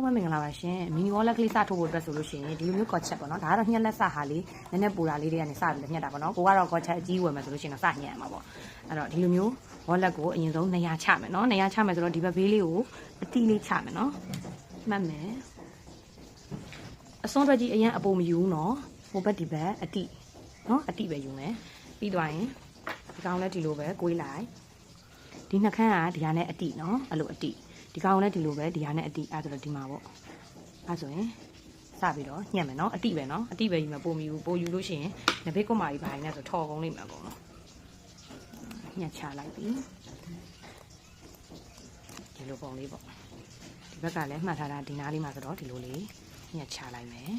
အားလုံးပဲမင်္ဂလာပါရှင်မီနီဝေါ်လက်ကလေးစထုတ်ဖို့အတွက်ဆိုလို့ရှိရင်ဒီလိုမျိုးကော့ချက်ပေါ့နော်ဒါကတော့ညှက်လက်စဟာလေးနည်းနည်းပူတာလေးတွေကနေစပြီးညှက်တာပေါ့နော်ကိုကတော့ကော့ချက်အကြီးဝယ်မယ်ဆိုလို့ရှိရင်တော့စညှက်ရမှာပေါ့အဲ့တော့ဒီလိုမျိုးဝေါ်လက်ကိုအရင်ဆုံး200ချမယ်နော်200ချမယ်ဆိုတော့ဒီဘက်ဘေးလေးကိုအတီးလေးချမယ်နော်မှတ်မယ်အစွန်းတွက်ကြီးအရင်အပေါ်မယူဘူးနော်ဟိုဘက်ဒီဘက်အတီးနော်အတီးပဲယူမယ်ပြီးသွားရင်ဒီကောင်လည်းဒီလိုပဲကိုွေးလိုက်ဒီနှာခမ်းကဒီဟာနဲ့အတီးနော်အဲ့လိုအတီး ဒီကောင်လည်းဒီလိုပဲဒီဟာနဲ့အတီးအဲ့ဒါဆိုတော့ဒီမှာပေါ့အဲဆိုရင်စပြီးတော့ညှက်မယ်နော်အတိပဲနော်အတိပဲယူမယ်ပိုမယူပိုယူလို့ရှိရင်နဘေးကွန်မာကြီးပါရင်လည်းဆိုထော်ကုန်လိမ့်မယ်ပေါ့နော်ညှက်ချလိုက်ပြီဒီလိုပုံလေးပေါ့ဒီဘက်ကလည်းမှတ်ထားတာဒီနားလေးမှာဆိုတော့ဒီလိုလေးညှက်ချလိုက်မယ်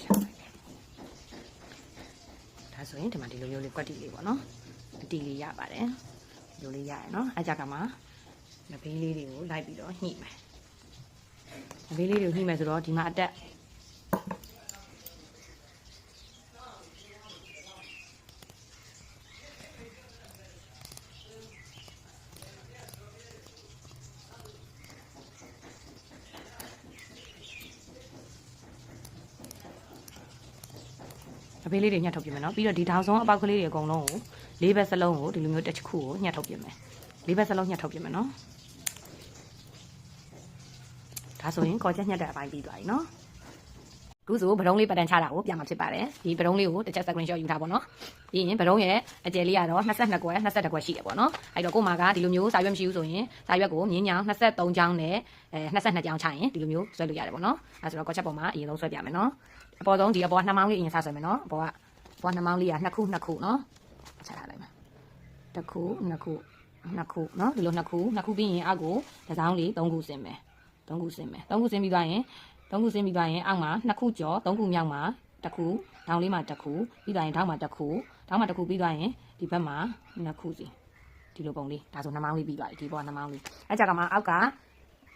ချလိုက်မယ်ဒါဆိုရင်ဒီမှာဒီလိုမျိုးလေးကွက်တီလေးပေါ့နော် အတီလေးရပါတယ်ဒီလိုလေးရရနော်အကြကမှာနဘေးလေးတွေကိုလိုက်ပြီးတော့ညှိမယ်နဘေးလေးတွေကိုညှိမယ်ဆိုတော့ဒီမှာအတက် အဘေးလေးတွေညှက်ထုတ်ပြမယ်နော်ပြီးတော့ဒီထောင်ဆုံးအပေါက်ကလေးတွေအကုန်လုံးကိုလေးဘက်စလုံးကိုဒီလိုမျိုးတစ်ခုကိုညှက်ထုတ်ပြမယ်လေးဘက်စလုံးညှက်ထုတ်ပြမယ်နော်ဒါဆိုရင်ကော်ချက်ညှက်တဲ့အပိုင်းပြီးသွားပြီနော် ခုဆိုဗရုံးလေးပတ်တန်ချတာကိုပြမှာဖြစ်ပါတယ်ဒီဗရုံးလေးကိုတစ်ချက် screen shot ယူထားပါတော့ပြီးရင်ဗရုံးရဲ့အကျယ်လေးကတော့22ကွယ်22ကွယ်ရှိတယ်ပေါ့နော်အဲ့တော့ကို့မှာကဒီလိုမျိုးစာရွက်မရှိဘူးဆိုရင်စာရွက်ကိုမြင်းညောင်23ချောင်းနဲ့အဲ22ချောင်းချရင်ဒီလိုမျိုးဆွဲလို့ရတယ်ပေါ့နော်အဲ့ဆိုတော့ကော်ချက်ပေါ်မှာအရင်ဆုံးဆွဲပြမယ်နော်အပေါ်ဆုံးဒီအပေါ်ကနှစ်မောင်းလေးအရင်စဆွဲမယ်နော်အပေါ်ကပေါ်နှစ်မောင်းလေးကနှစ်ခုနှစ်ခုနော်ချက်ထားလိုက်မယ်တစ်ခုနှစ်ခုနှစ်ခုနော်ဒီလိုနှစ်ခုနှစ်ခုပြီးရင်အောက်ကိုတစ်စောင်းလေးသုံးခုဆင်းမယ်သုံးခုဆင်းမယ်သုံးခုဆင်းပြီးသွားရင် သုံးခုဆင်းပြီးသွားရင်အောက်မှာနှစ်ခုကျော်သုံးခုမြောက်မှာတစ်ခုဒေါင်းလေးမှာတစ်ခုပြီးသွားရင်ဒေါင်းမှာတစ်ခုဒေါင်းမှာတစ်ခုပြီးသွားရင်ဒီဘက်မှာနှစ်ခုစီဒီလိုပုံလေးဒါဆိုနှစ်မောင်းလေးပြီးသွားပြီဒီပေါ်နှစ်မောင်းလေးအဲကြကမှအောက်က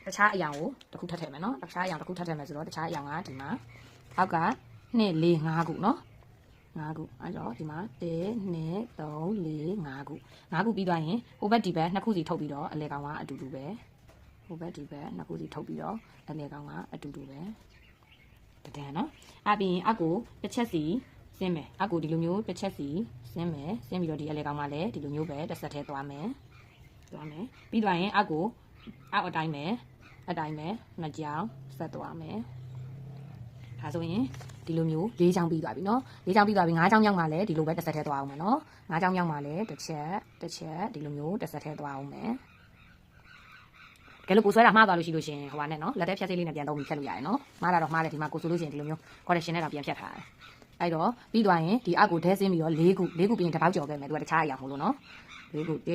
တခြားအရာကိုတစ်ခုထပ်ထည့်မယ်နော်တခြားအရာတစ်ခုထပ်ထည့်မယ်ဆိုတော့တခြားအရာကဒီမှာအောက်က2 4 5ခုနော်5ခုအဲတော့ဒီမှာ1 2 3 4 5ခု5ခုပြီးသွားရင်ဟိုဘက်ဒီဘက်နှစ်ခုစီထုတ်ပြီးတော့အလဲကောင်ကအတူတူပဲ ဟိုဘက်ဒီဘက်နှစ်ခုစီထုတ်ပြီးတော့အလဲကောင်ကအတူတူပဲတဒန်းနော်အပြင်အကူတစ်ချက်စီဆင်းမယ်အကူဒီလိုမျိုးတစ်ချက်စီဆင်းမယ်ဆင်းပြီးတော့ဒီအလဲကောင်ကလည်းဒီလိုမျိုးပဲတစ်ဆက်ထဲသွားမယ်သွားမယ်ပြီးသွားရင်အကူအောက်အတိုင်းပဲအတိုင်းပဲနှစ်ကြောင်ဆက်သွားမယ်ဒါဆိုရင်ဒီလိုမျိုး၄ချောင်းပြီးသွားပြီเนาะ၄ချောင်းပြီးသွားပြီ၅ချောင်းမြောက်မှလည်းဒီလိုပဲတစ်ဆက်ထဲသွားအောင်မယ်เนาะ၅ချောင်းမြောက်မှလည်းတစ်ချက်တစ်ချက်ဒီလိုမျိုးတစ်ဆက်ထဲသွားအောင်မယ် တကယ်လို့ကိုဆွဲတာမှားသွားလို့ရှိလို့ရှင်ဟိုပါနဲ့နော်လက်ထဲဖြတ်စိတ်လေးနဲ့ပြန်သုံးပြီးဖြတ်လို့ရတယ်နော်မှားတာတော့မှားတယ်ဒီမှာကိုဆိုလို့ရှင်ဒီလိုမျိုး correction နဲ့တော့ပြန်ဖြတ်ထားတယ်အဲ့တော့ပြီးသွားရင်ဒီအကူဒဲဆင်းပြီးတော့၄ခု၄ခုပြီးရင်တစ်ပေါက်ကျော်ခဲ့မယ်သူကတခြားအရာမဟုတ်လို့နော်၄ခု1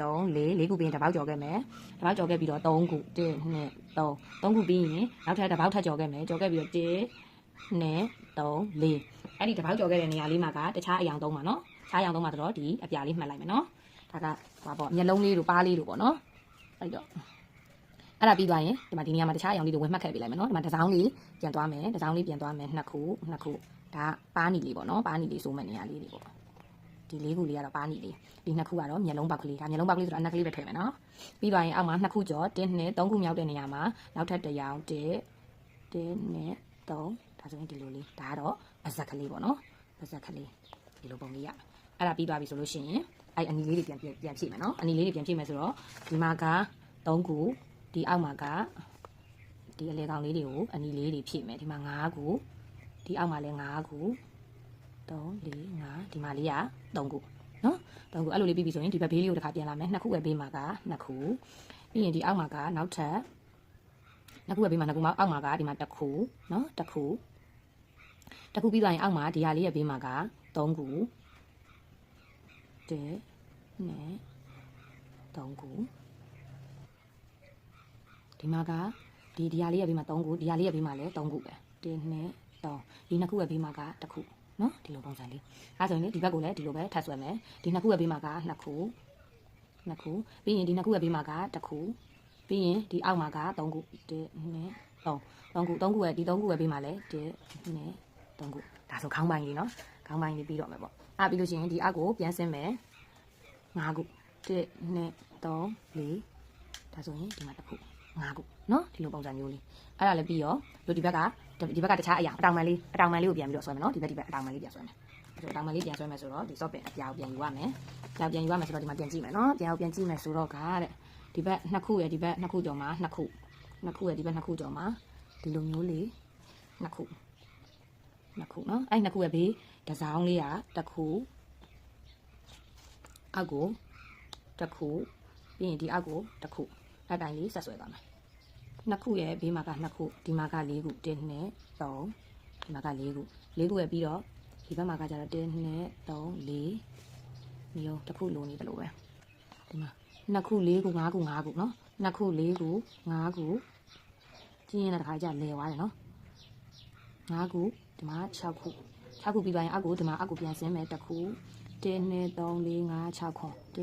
2 3 4 4ခုပြီးရင်တစ်ပေါက်ကျော်ခဲ့မယ်တစ်ပေါက်ကျော်ခဲ့ပြီးတော့3ခု1 2 3 3ခုပြီးရင်နောက်ထပ်တစ်ပေါက်ထပ်ကျော်ခဲ့မယ်ကျော်ခဲ့ပြီးတော့1 2 3 4အဲ့ဒီတစ်ပေါက်ကျော်ခဲ့တဲ့နေရာလေးမှာကတခြားအရာသုံးပါနော်ခြားအရာသုံးပါတော့ဒီအပြာလေးမှတ်လိုက်မယ်နော်ဒါကဟိုပါပေါ့မျက်လုံးလေးတို့ပါးလေးတို့ပေါ့နော်အဲ့တော့ အဲ့ဒါပြီးသွားရင်ဒီမှာဒီနေရာမှာတခြားအရောင်လေးတွေဝင်မှတ်ခဲ့ပေးလိုက်မယ်နော်ဒီမှာဒီဇိုင်းလေးပြန်သွားမယ်ဒီဇိုင်းလေးပြန်သွားမယ်နှစ်ခုနှစ်ခုဒါပါနီလေးပေါ့နော်ပါနီလေးဆိုမဲ့နေရာလေးတွေပေါ့ဒီလေးခုလေးကတော့ပါနီလေးဒီနှစ်ခုကတော့မျက်လုံးပေါက်ကလေးဒါမျက်လုံးပေါက်ကလေးဆိုတာအနက်ကလေးပဲထည့်မယ်နော်ပြီးသွားရင်အောက်မှာနှစ်ခုကျော်တင်းနဲ့သုံးခုမြောက်တဲ့နေရာမှာနောက်ထပ်တစ်ရောင်တစ်တင်းနဲ့သုံးဒါဆိုရင်ဒီလိုလေးဒါကတော့ပါဇက်ကလေးပေါ့နော်ပါဇက်ကလေးဒီလိုပုံလေးရအဲ့ဒါပြီးသွားပြီဆိုလို့ရှိရင်အဲ့အနီလေးတွေပြန်ပြန်ဖြည့်မယ်နော်အနီလေးတွေပြန်ဖြည့်မယ်ဆိုတော့ဒီမှာက3ခု ဒီအောက်မှာကဒီအလေကောင်လေးတွေကိုအနီလေးတွေဖြည့်မယ်ဒီမှာ5ခုဒီအောက်မှာလည်း5ခု3 4 5ဒီမှာလေးက3ခုနော်3ခုအဲ့လိုလေးပြီးပြီဆိုရင်ဒီဘက်ဘေးလေးကိုတစ်ခါပြန်လာမယ်နှစ်ခုပဲဘေးမှာက2ခုပြီးရင်ဒီအောက်မှာကနောက်ထပ်နှစ်ခုပဲဘေးမှာနှစ်ခုမှအောက်မှာကဒီမှာတစ်ခုနော်တစ်ခုတစ်ခုပြီးသွားရင်အောက်မှာဒီဟာလေးရဲ့ဘေးမှာက3ခုတဲ့နဲ့3ခု ဒီမှာကဒီဒီဟာလေးရဲ့ဘေးမှာ3ခုဒီဟာလေးရဲ့ဘေးမှာလည်း3ခုပဲ1 2 3ဒီနှစ်ခုရဲ့ဘေးမှာကတစ်ခုနော်ဒီလိုပုံစံလေးအဲဆိုရင်လေဒီဘက်ကိုလည်းဒီလိုပဲထပ်ဆွဲမယ်ဒီနှစ်ခုရဲ့ဘေးမှာကနှစ်ခုနှစ်ခုပြီးရင်ဒီနှစ်ခုရဲ့ဘေးမှာကတစ်ခုပြီးရင်ဒီအောက်မှာက3ခု1 2 3 3ခု3ခုရဲ့ဒီ3ခုရဲ့ဘေးမှာလည်း1 2 3ခုဒါဆိုခေါင်းပိုင်းလေးနော်ခေါင်းပိုင်းလေးပြီးတော့မယ်ပေါ့အဲပြီးလို့ရှိရင်ဒီအောက်ကိုပြန်ဆင်းမယ်5ခု1 2 3 4ဒါဆိုရင်ဒီမှာတစ်ခု 5ခုနော်ဒီလိုပုံစံမျိုးလေးအဲ့ဒါလည်းပြီးရောလို့ဒီဘက်ကဒီဘက်ကတခြားအရာအတောင်ပံလေးအတောင်ပံလေးကိုပြန်ပြီးတော့ဆွဲမယ်နော်ဒီဘက်ဒီဘက်အတောင်ပံလေးပြန်ဆွဲမယ်ဆိုတော့တောင်မလေးပြန်ဆွဲမယ်ဆိုတော့ဒီ shop ပင်အပြာကိုပြန်ယူရမယ်။ပြန်ပြန်ယူရမယ်ဆိုတော့ဒီမှာပြန်ကြည့်မယ်နော်။ပြန်အောင်ပြန်ကြည့်မယ်ဆိုတော့ကတဲ့ဒီဘက်နှစ်ခုရယ်ဒီဘက်နှစ်ခုကျော်မှာနှစ်ခုနှစ်ခုရယ်ဒီဘက်နှစ်ခုကျော်မှာဒီလိုမျိုးလေးနှစ်ခုနှစ်ခုနော်။အဲ့နှစ်ခုရယ်ဘေးဒီဇိုင်းလေးကတစ်ခုအောက်ကိုတစ်ခုပြီးရင်ဒီအောက်ကိုတစ်ခုအတိုင်းလေးဆက်ဆွဲသွားမယ် နှစ်ခုရဲ့ဘေးမှာကနှစ်ခုဒီမှာက၄ခု1 2 3ဒီမှာက၄ခု၄ခုရဲ့ပြီးတော့ဒီဘက်မှာကကျတော့1 2 3 4မျိုးတစ်ခုလိုနေတယ်လို့ပဲဒီမှာနှစ်ခု၄ခု၅ခု၅ခုเนาะနှစ်ခု၄ခု၅ခုကျင်းရင်လည်းတစ်ခါကျလဲသွားတယ်เนาะ၅ခုဒီမှာ6ခု6ခုပြီးသွားရင်အောက်ကိုဒီမှာအောက်ကိုပြန်ဆင်းမယ်တစ်ခု1 2 3 4 5 6ခွန်1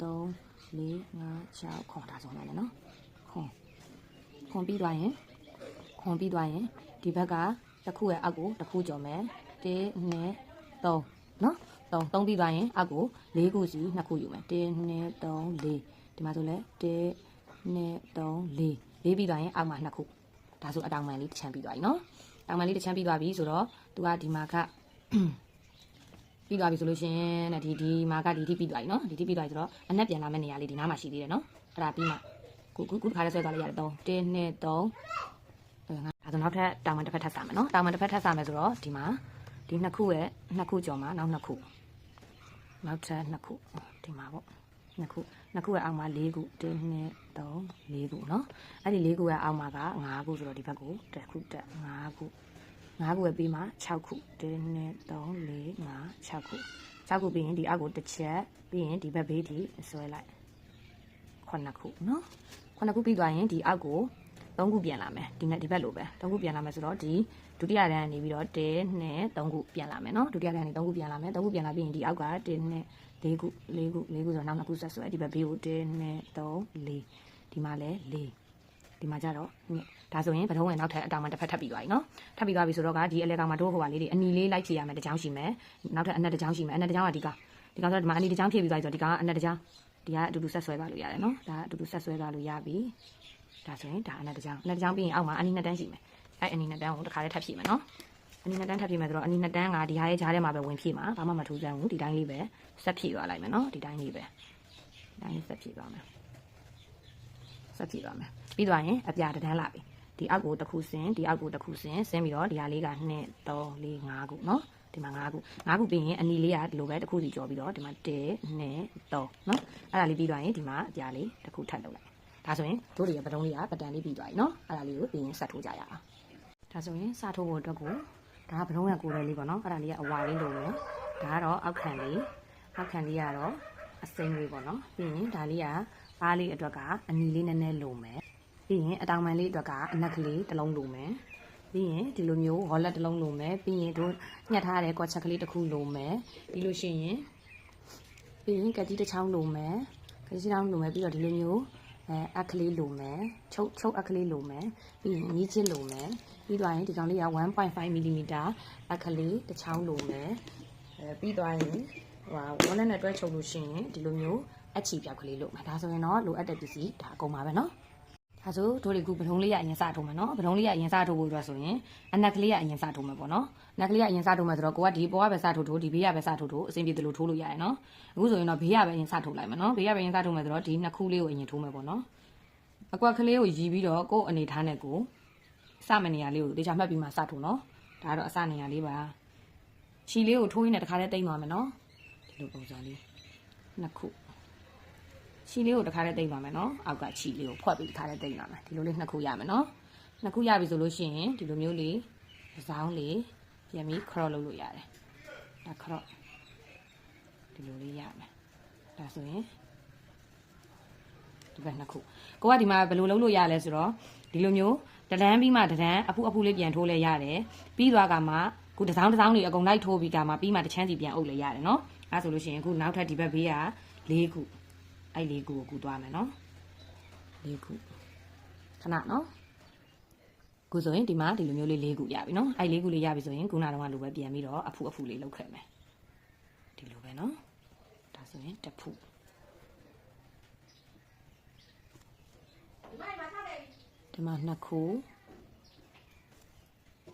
2 3 4 5 6ခွန်ဒါဆိုနေတယ်နော်ခွန် ခွန်ပြီးသွားရင်ခွန်ပြီးသွားရင်ဒီဘက်ကတစ်ခုရဲ့အောက်ကိုတစ်ခုကျော်မယ်1 2 3နော်3 3ပြီးသွားရင်အောက်ကို၄ခုစီ2ခုယူမယ်1 2 3 4ဒီမှာဆိုလဲ1 2 3 4လေးပြီးသွားရင်အောက်မှာ2ခုဒါဆိုအတောင်မှန်လေးတစ်ချမ်းပြီးသွားပြီနော်တောင်မှန်လေးတစ်ချမ်းပြီးသွားပြီဆိုတော့သူကဒီမှာကပြီးသွားပြီဆိုလို့ရှရင်တဲ့ဒီဒီမှာကဒီတိပြီးသွားပြီနော်ဒီတိပြီးသွားပြီဆိုတော့အနက်ပြန်လာမယ့်နေရာလေးဒီနားမှာရှိသေးတယ်နော်အဲ့ဒါပြီးမှ ခုခုခုခါလဲဆွဲသွားလိုက်ရတယ်3 1 2 3အဲငါဒါဆိုနောက်ထပ်တောင်မှတစ်ဖက်ထပ်ဆာမယ်နော်တောင်မှတစ်ဖက်ထပ်ဆာမယ်ဆိုတော့ဒီမှာဒီနှစ်ခုရဲ့နှစ်ခုကျော်မှာနောက်နှစ်ခုနောက်ထပ်နှစ်ခုဒီမှာပေါ့နှစ်ခုနှစ်ခုရဲ့အောက်မှာ၄ခု1 2 3 4ခုနော်အဲ့ဒီ၄ခုရဲ့အောက်မှာက9ခုဆိုတော့ဒီဘက်ကိုတစ်ခုတက်9ခု9ခုပဲပြီးမှ6ခု1 2 3 4 5 6ခု6ခုပြီးရင်ဒီအောက်ကိုတစ်ချက်ပြီးရင်ဒီဘက်ဘေးထိဆွဲလိုက်9ခုနော် ခုနှစ်ခုပြီးသွားရင်ဒီအောက်ကို၃ခုပြန်လာမယ်ဒီနဲ့ဒီဘက်လိုပဲ၃ခုပြန်လာမယ်ဆိုတော့ဒီဒုတိယတန်းနေပြီးတော့1နဲ့3ခုပြန်လာမယ်နော်ဒုတိယတန်းနေ3ခုပြန်လာမယ်3ခုပြန်လာပြီးရင်ဒီအောက်က1နဲ့4ခု4ခု4ခုဆိုတော့နောက်2ခုဆက်ဆွဲဒီဘက်ဘေးကို1နဲ့3 4ဒီမှာလဲ4ဒီမှာကြတော့ဒါဆိုရင်ပထုံးဝင်နောက်ထပ်အတောင်မှတစ်ဖက်ထပ်ပြီးသွားပြီနော်ထပ်ပြီးသွားပြီဆိုတော့ကဒီအလဲကောင်မှာတို့ဟိုပါလေးတွေအနီလေးလိုက်ဖြည့်ရမယ်တစ်ချောင်းရှိမယ်နောက်ထပ်အနက်တစ်ချောင်းရှိမယ်အနက်တစ်ချောင်းကဒီကောင်ဒီကောင်ဆိုတော့ဒီမှာအနီတစ်ချောင်းဖြည့်ပြီးသွားပြီဆိုတော့ဒီကောင်ကအနက်တစ်ချောင်း ဒီကအတူတူဆက်ဆွဲသွားလို့ရတယ်နော်ဒါအတူတူဆက်ဆွဲသွားလို့ရပြီဒါဆိုရင်ဒါအနက်တစ်ချောင်းအနက်တစ်ချောင်းပြီးရင်အောက်မှာအနီနှစ်တန်းရှိမယ်အဲ့အနီနှစ်တန်းကိုတစ်ခါလေးထပ်ဖြည့်မယ်နော်အနီနှစ်တန်းထပ်ဖြည့်မယ်ဆိုတော့အနီနှစ်တန်းကဒီဟာရဲ့ဂျားထဲမှာပဲဝင်ဖြည့်မှာဘာမှမထူးဆန်းဘူးဒီတိုင်းလေးပဲဆက်ဖြည့်သွားလိုက်မယ်နော်ဒီတိုင်းလေးပဲဒီတိုင်းလေးဆက်ဖြည့်သွားမယ်ဆက်ဖြည့်သွားမယ်ပြီးသွားရင်အပြာတစ်တန်းလာပြီဒီအောက်ကိုတစ်ခုဆင်းဒီအောက်ကိုတစ်ခုဆင်းဆင်းပြီးတော့ဒီဟာလေးက2 3 4 5ခုနော် ဒီမှာ5ခု5ခုပြီးရင်အနီလေးကဒီလိုပဲတစ်ခုစီကြော်ပြီးတော့ဒီမှာ1 2 3နော်အဲ့ဒါလေးပြီးသွားရင်ဒီမှာအပြာလေးတစ်ခုထပ်လုပ်လိုက်ဒါဆိုရင်တို့တွေရဲ့ပတုံးလေးကပတန်လေးပြီးသွားပြီနော်အဲ့ဒါလေးကိုပြီးရင်ဆက်ထိုးကြရအောင်ဒါဆိုရင်စထိုးဖို့အတွက်ကိုဒါကပတုံးရဲ့ကိုယ်လေးလေးပေါ့နော်အဲ့ဒါလေးကအဝါလေးလိုမယ်ဒါကတော့အောက်ခံလေးအောက်ခံလေးကတော့အစိမ်းလေးပေါ့နော်ပြီးရင်ဒါလေးကပါးလေးအတွက်ကအနီလေးနည်းနည်းလိုမယ်ပြီးရင်အတောင်ပံလေးအတွက်ကအနက်ကလေးတစ်လုံးလိုမယ် ပြီးရင်ဒီလိုမျိုးဝေါ်လက်တစ်လုံးလိုမယ်ပြီးရင်တို့ညှက်ထားတဲ့ကွာချက်ကလေးတစ်ခုလိုမယ်ပြီးလို့ရှိရင်ပြီးရင်ကတိတစ်ချောင်းလိုမယ်ကတိတစ်ချောင်းလိုမယ်ပြီးတော့ဒီလိုမျိုးအဲအခလေးလိုမယ်ချုပ်ချုပ်အခလေးလိုမယ်ပြီးရင်ညီးချင်းလိုမယ်ပြီးသွားရင်ဒီကောင်လေးက1.5 mm အခလေးတစ်ချောင်းလိုမယ်အဲပြီးသွားရင်ဟိုဝါလက်နဲ့တွဲချုပ်လို့ရှိရင်ဒီလိုမျိုးအချီပြောက်ကလေးလိုမယ်ဒါဆိုရင်တော့လိုအပ်တဲ့ပစ္စည်းဒါအကုန်ပါပဲเนาะ ဒါဆိုတို့တွေကပထုံးလေးကအရင်စထိုးမယ်နော်ပထုံးလေးကအရင်စထိုးဖို့အတွက်ဆိုရင်အနက်ကလေးကအရင်စထိုးမယ်ပေါ့နော်အနက်ကလေးကအရင်စထိုးမယ်ဆိုတော့ကိုကဒီပေါ်ကပဲစထိုးထိုးဒီဘေးကပဲစထိုးထိုးအဆင်ပြေတယ်လို့ထိုးလို့ရတယ်နော်အခုဆိုရင်တော့ဘေးကပဲအရင်စထိုးလိုက်မယ်နော်ဘေးကပဲအရင်စထိုးမယ်ဆိုတော့ဒီနှစ်ခုလေးကိုအရင်ထိုးမယ်ပေါ့နော်အကွက်ကလေးကိုရီးပြီးတော့ကို့အနေထားနဲ့ကိုစမနေရလေးကိုတေချာမှတ်ပြီးမှစထိုးနော်ဒါကတော့အစနေရလေးပါခြီလေးကိုထိုးရင်းနဲ့တခါတည်းတိမ့်သွားမယ်နော်ဒီလိုပုံစံလေးနှစ်ခု ချီလေးကိုတစ်ခါတည်းတိတ်ပါမယ်နော်အောက်ကချီလေးကိုဖွက်ပြီးတစ်ခါတည်းတိတ်ပါမယ်ဒီလိုလေးနှစ်ခုရမယ်နော်နှစ်ခုရပြီဆိုလို့ရှိရင်ဒီလိုမျိုးလေးတစ်စောင်းလေးပြန်ပြီး crop လုပ်လို့ရတယ်ဒါ crop ဒီလိုလေးရမယ်ဒါဆိုရင်ဒီဘက်နှစ်ခုကိုကဒီမှာဘယ်လိုလုပ်လို့ရလဲဆိုတော့ဒီလိုမျိုးတဒန်းပြီးမှတဒန်းအဖူအဖူလေးပြန်ထိုးလဲရတယ်ပြီးသွားကမှခုတစ်စောင်းတစ်စောင်းလေးအကုန်လိုက်ထိုးပြီးကမှပြီးမှတစ်ချမ်းစီပြန်အုပ်လဲရတယ်နော်အဲဆိုလို့ရှိရင်အခုနောက်ထပ်ဒီဘက်ဘေးက၄ခု အဲ့လေးခုကိုကူသွားမယ်နော်လေးခုခဏနော်ခုဆိုရင်ဒီမှာဒီလိုမျိုးလေးလေးခုရပြီနော်အဲ့လေးခုလေးရပြီဆိုရင်ခုနကတော့လိုပဲပြန်ပြီးတော့အဖူအဖူလေးလောက်ခဲ့မယ်ဒီလိုပဲနော်ဒါဆိုရင်တစ်ဖူဒီမှာနှစ်ခု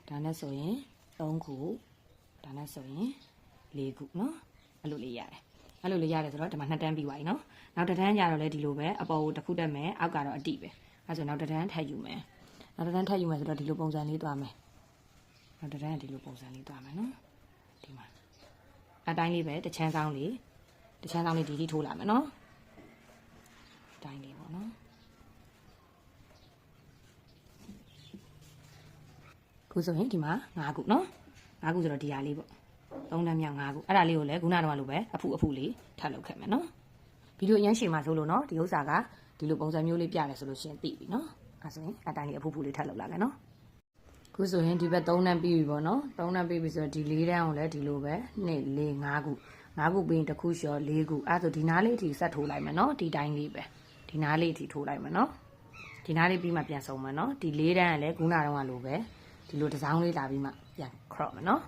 ဒါနဲ့ဆိုရင်၃ခုဒါနဲ့ဆိုရင်၄ခုနော်အဲ့လိုလေးရတယ် အဲ့လိုလေးရတယ်ဆိုတော့ဒီမှာနှစ်တန်းပြီးသွားပြီနော်နောက်တစ်တန်းကြတော့လည်းဒီလိုပဲအပေါ်ကိုတစ်ခုတက်မယ်အောက်ကတော့အတိပဲအဲ့ဆိုနောက်တစ်တန်းထပ်ယူမယ်နောက်တစ်တန်းထပ်ယူမယ်ဆိုတော့ဒီလိုပုံစံလေးသွားမယ်နောက်တစ်တန်းကဒီလိုပုံစံလေးသွားမယ်နော်ဒီမှာအတိုင်းလေးပဲတချမ်းဆောင်လေးတချမ်းဆောင်လေးဒီထိထိုးလာမယ်နော်အတိုင်းလေးပေါ့နော်ခုဆိုရင်ဒီမှာ၅ခုနော်၅ခုဆိုတော့ဒီဟာလေးပေါ့ သုံးလက်မြောက်၅ခုအဲ့ဒါလေးကိုလည်းခုနကတော့လိုပဲအဖူအဖူလေးထပ်လုပ်ခဲ့မယ်နော်ဗီဒီယိုအရင်ရှည်မှာဆိုလို့နော်ဒီဥစ္စာကဒီလိုပုံစံမျိုးလေးပြတယ်ဆိုလို့ရှင်သိပြီနော်အဲ့ဆိုရင်အတိုင်းလေးအဖူဖူလေးထပ်လုပ်လာခဲ့နော်ခုဆိုရင်ဒီဘက်၃တန်းပြီးပြီပေါ့နော်၃တန်းပြီးပြီဆိုတော့ဒီ၄တန်းကိုလည်းဒီလိုပဲ1 4 5ခု၅ခုပြီးရင်တစ်ခုလျှော်၄ခုအဲ့ဒါဆိုဒီနားလေးအထိဆက်ထိုးလိုက်မယ်နော်ဒီတိုင်းလေးပဲဒီနားလေးအထိထိုးလိုက်မယ်နော်ဒီနားလေးပြီးမှပြန်ဆုံးမယ်နော်ဒီ၄တန်းကလည်းခုနကတော့လိုပဲဒီလိုဒီဇိုင်းလေးလာပြီးမှပြန် crop မယ်နော်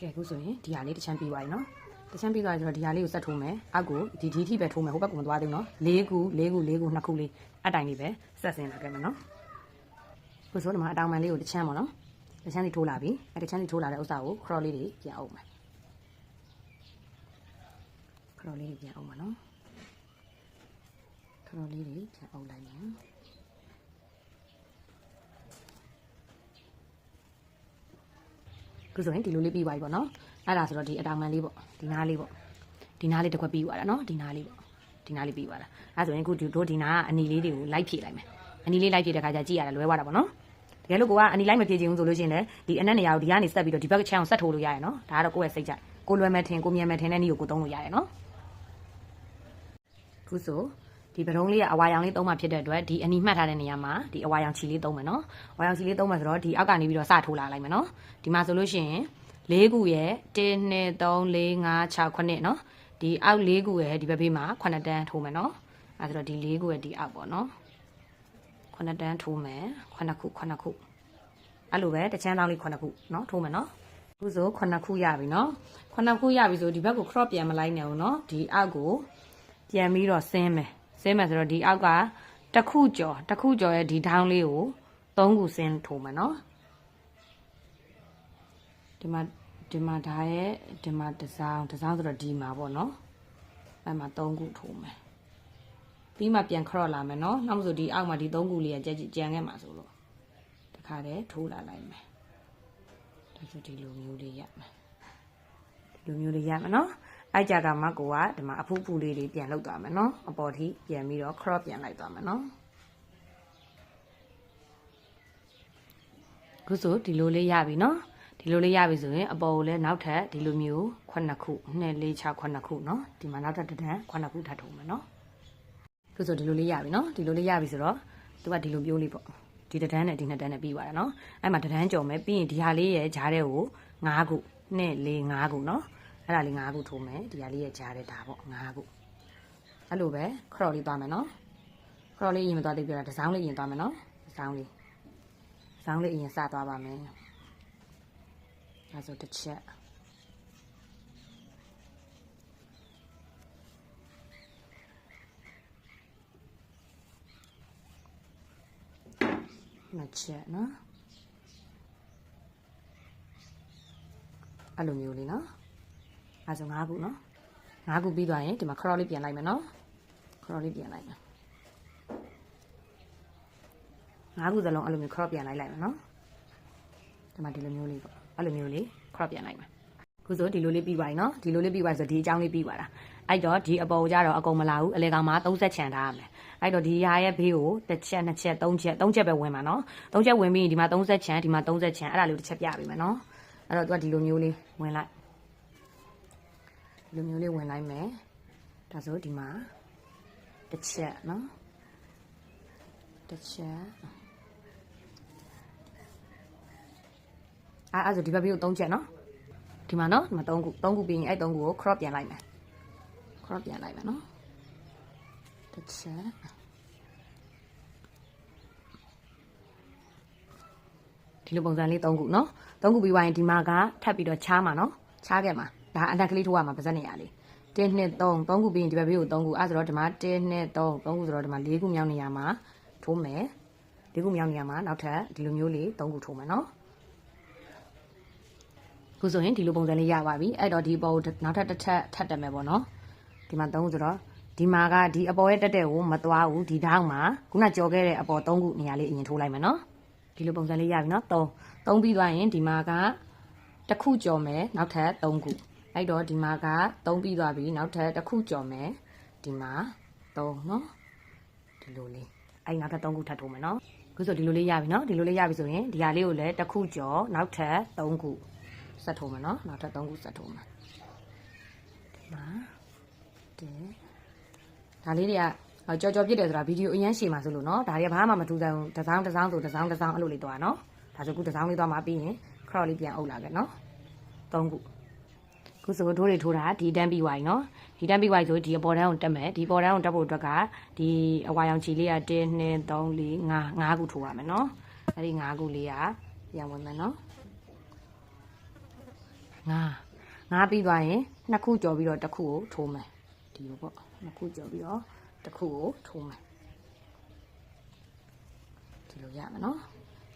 ကဲအခုဆိုရင်ဒီဟာလေးတစ်ချမ်းပြီးသွားပြီနော်တစ်ချမ်းပြီးသွားပြီဆိုတော့ဒီဟာလေးကိုဆက်ထိုးမယ်အောက်ကိုဒီဒီထိပဲထိုးမယ်ဟိုဘက်ကမသွားသေးဘူးနော်၄ခု၄ခု၄ခုနှစ်ခုလေးအတိုင်လေးပဲဆက်ဆင်းလာခဲ့မယ်နော်ခုဆိုဒီမှာအတောင်ပံလေးကိုတစ်ချမ်းပေါ့နော်တစ်ချမ်းစီထိုးလာပြီအဲတစ်ချမ်းစီထိုးလာတဲ့ဥစ္စာကို crop လေးတွေပြန်အုပ်မယ် crop လေးတွေပြန်အုပ်မယ်နော် crop လေးတွေပြန်အုပ်လိုက်မယ် ခုဆိုရင်ဒီလိုလေးပြီးသွားပြီပေါ့နော်အဲ့ဒါဆိုတော့ဒီအတောင်မှန်လေးပေါ့ဒီနားလေးပေါ့ဒီနားလေးတစ်ခွက်ပြီးသွားတာနော်ဒီနားလေးပေါ့ဒီနားလေးပြီးသွားတာအဲ့ဆိုရင်ခုတို့ဒီနားကအနီလေးတွေကိုလိုက်ဖြည့်လိုက်မယ်အနီလေးလိုက်ဖြည့်တဲ့ခါကျကြည့်ရတယ်လွဲသွားတာပေါ့နော်တကယ်လို့ကိုကအနီလိုက်မဖြည့်ချင်ဘူးဆိုလို့ရှိရင်လည်းဒီအနက်နေရာကိုဒီကနေဆက်ပြီးတော့ဒီဘက်ချမ်းကိုဆက်ထိုးလို့ရတယ်နော်ဒါကတော့ကိုယ့်ရဲ့စိတ်ကြိုက်ကိုလွယ်မဲ့ထင်ကိုမြင်မဲ့ထင်တဲ့နည်းကိုကိုသုံးလို့ရတယ်နော်ခုဆို ဒီပဒုံးလေးကအဝါရောင်လေးသုံးမှဖြစ်တဲ့အတွက်ဒီအနီမှတ်ထားတဲ့နေရာမှာဒီအဝါရောင်ချီလေးသုံးမယ်နော်။အဝါရောင်ချီလေးသုံးမယ်ဆိုတော့ဒီအောက်ကနေပြီးတော့စထိုးလာလိုက်မယ်နော်။ဒီမှာဆိုလို့ရှိရင်၄ခုရဲ့1 2 3 4 5 6 9နော်။ဒီအောက်၄ခုရဲ့ဒီဘက်ဘေးမှာ9တန်းထိုးမယ်နော်။အဲဆိုတော့ဒီ၄ခုရဲ့ဒီအောက်ပေါ့နော်။9တန်းထိုးမယ်9ခု9ခုအဲ့လိုပဲတစ်ချမ်းတောင်းလေး9ခုနော်ထိုးမယ်နော်။အခုဆို9ခုရပြီနော်။9ခုရပြီဆိုဒီဘက်ကို crop ပြန်မလိုက်နဲ့ဘူးနော်။ဒီအောက်ကိုပြန်ပြီးတော့ဆင်းမယ်။ ဆင်းမယ်ဆိုတော့ဒီအောက်ကတစ်ခုကျော်တစ်ခုကျော်ရဲ့ဒီထောင်းလေးကိုသုံးခုဆင်းထိုးမယ်နော်ဒီမှာဒီမှာဒါရဲ့ဒီမှာတစ်စောင်းတစ်စောင်းဆိုတော့ဒီမှာပေါ့နော်အဲ့မှာသုံးခုထိုးမယ်ပြီးမှပြန်ခရော့လာမယ်နော်နောက်မဆိုဒီအောက်မှာဒီသုံးခုလေးကကြက်ကြံခဲ့မှာဆိုလို့တခါတည်းထိုးလာလိုက်မယ်ဒါဆိုဒီလိုမျိုးလေးရမယ်ဒီလိုမျိုးလေးရမယ်နော် အဲ့ကြကမှကိုကဒီမှာအဖူးဖူးလေးတွေပြန်လောက်သွားမယ်နော်အပေါ်ထိပြန်ပြီးတော့ crop ပြန်လိုက်သွားမယ်နော်ခုဆိုဒီလိုလေးရပြီနော်ဒီလိုလေးရပြီဆိုရင်အပေါ်ကိုလည်းနောက်ထပ်ဒီလိုမျိုး9ခု2 4 6 9ခုနော်ဒီမှာနောက်ထပ်တစ်တန်း9ခုထပ်ထုံမယ်နော်ခုဆိုဒီလိုလေးရပြီနော်ဒီလိုလေးရပြီဆိုတော့သူကဒီလိုပြိုးလေးပေါ့ဒီတစ်တန်းနဲ့ဒီနှစ်တန်းနဲ့ပြီးသွားတာနော်အဲ့မှာတစ်တန်းကြော်မယ်ပြီးရင်ဒီဟာလေးရဲ့ဂျားတဲ့ကို9ခု2 4 5ခုနော် အဲ့ဒါလေး၅ခုထိုးမယ်ဒီဟာလေးရဲ့ကြားတဲ့ဒါပေါ့၅ခုအဲ့လိုပဲခရော့လေးသွားမယ်နော်ခရော့လေးရင်မသွားသေးပြတာဒီဇောင်းလေးရင်သွားမယ်နော်ဒီဇောင်းလေးဒီဇောင်းလေးအရင်စသွားပါမယ်ဒါဆိုတစ်ချက်နှစ်ချက်နော်အဲ့လိုမျိုးလေးနော် အဲဆို9ခုနော်9ခုပြီးသွားရင်ဒီမှာ crop လေးပြန်လိုက်မယ်နော် crop လေးပြန်လိုက်မယ်9ခုစလုံးအဲ့လိုမျိုး crop ပြန်လိုက်လိုက်မယ်နော်ဒီမှာဒီလိုမျိုးလေးပေါ့အဲ့လိုမျိုးလေး crop ပြန်လိုက်မယ်ခုဆိုဒီလိုလေးပြီးသွားပြီနော်ဒီလိုလေးပြီးသွားဆိုဒီအကြောင်းလေးပြီးသွားတာအဲ့တော့ဒီအပေါ်ကြတော့အကုန်မလာဘူးအလေကောင်မှာ30ချန်ထားရမယ်အဲ့တော့ဒီဟာရဲ့ဘေးကိုတစ်ချက်နှစ်ချက်သုံးချက်သုံးချက်ပဲဝင်မှာနော်သုံးချက်ဝင်ပြီးရင်ဒီမှာ30ချန်ဒီမှာ30ချန်အဲ့ဒါလေးတစ်ချက်ပြပေးမယ်နော်အဲ့တော့သူကဒီလိုမျိုးလေးဝင်လိုက် ဒီလိုမျိုးလေးဝင်လိုက်မယ်ဒါဆိုဒီမှာတစ်ချက်နော်တစ်ချက်အဲအဲ့ဆိုဒီဘက်ပြီးတော့၃ချက်နော်ဒီမှာနော်ဒီမှာ၃ခု၃ခုပြီးရင်အဲ့၃ခုကို crop ပြန်လိုက်မယ် crop ပြန်လိုက်မယ်နော်တစ်ချက်ဒီလိုပုံစံလေး၃ခုနော်၃ခုပြီးသွားရင်ဒီမှာကထပ်ပြီးတော့ချားမှာနော်ချားခဲ့မှာ ဒါအတက်ကလေးထိုးရမှာပါဇက်နေရလေး1 2 3 3ခုပြီးရင်ဒီဘက်ဘေးကို3ခုအဲဆိုတော့ဒီမှာ1 2 3 3ခုဆိုတော့ဒီမှာ4ခုမြောက်နေရမှာထိုးမယ်လေးခုမြောက်နေရမှာနောက်ထပ်ဒီလိုမျိုးလေး၃ခုထိုးမယ်နော်ခုဆိုရင်ဒီလိုပုံစံလေးရပါပြီအဲ့တော့ဒီအပေါ်ကိုနောက်ထပ်တစ်ထပ်ထပ်တက်မယ်ပေါ့နော်ဒီမှာ၃ခုဆိုတော့ဒီမှာကဒီအပေါ်ရဲ့တက်တဲ့ကိုမသွားဘူးဒီထောင်းမှာခုနကြော်ခဲ့တဲ့အပေါ်၃ခုနေရာလေးအရင်ထိုးလိုက်မယ်နော်ဒီလိုပုံစံလေးရပြီနော်၃၃ပြီးသွားရင်ဒီမှာကတစ်ခုကြော်မယ်နောက်ထပ်၃ခု အဲ့တော့ဒီမှာက၃ပြီးသွားပြီနောက်ထပ်တစ်ခုကြော်မယ်ဒီမှာ၃နော်ဒီလိုလေးအဲ့နောက်ထပ်၃ခုထပ်ထိုးမယ်နော်ခုဆိုဒီလိုလေးရပြီနော်ဒီလိုလေးရပြီဆိုရင်ဒီဟာလေးကိုလည်းတစ်ခုကြော်နောက်ထပ်၃ခုဆက်ထိုးမယ်နော်နောက်ထပ်၃ခုဆက်ထိုးမယ်ဒီမှာတဲ့ဒါလေးတွေကဟောကြော်ကြော်ပြစ်တယ်ဆိုတာဗီဒီယိုအရင်ရှည်မှာဆိုလို့နော်ဒါတွေကဘာမှမထူးဆန်းဘူးတစ်စောင်းတစ်စောင်းဆိုတစ်စောင်းတစ်စောင်းအဲ့လိုလေးသွားနော်ဒါဆိုခုတစ်စောင်းလေးသွားမှပြီးရင် crop လေးပြန်အုပ်လာခဲ့နော်၃ခု ခုဆိုထိုးတွေထိုးတာဒီတန်းပြီးသွားပြီနော်ဒီတန်းပြီးသွားပြီဆိုဒီအပေါ်တန်းကိုတက်မယ်ဒီပေါ်တန်းကိုတက်ဖို့အတွက်ကဒီအဝါရောင်ချီလေးက1 2 3 4 5 5ခုထိုးရမယ်နော်အဲ့ဒီ5ခုလေးကပြန်ဝင်မယ်နော်5 5ပြီးသွားရင်နှစ်ခုကြော်ပြီးတော့တစ်ခုကိုထိုးမယ်ဒီလိုပေါ့နှစ်ခုကြော်ပြီးတော့တစ်ခုကိုထိုးမယ်ဒီလိုရမယ်နော်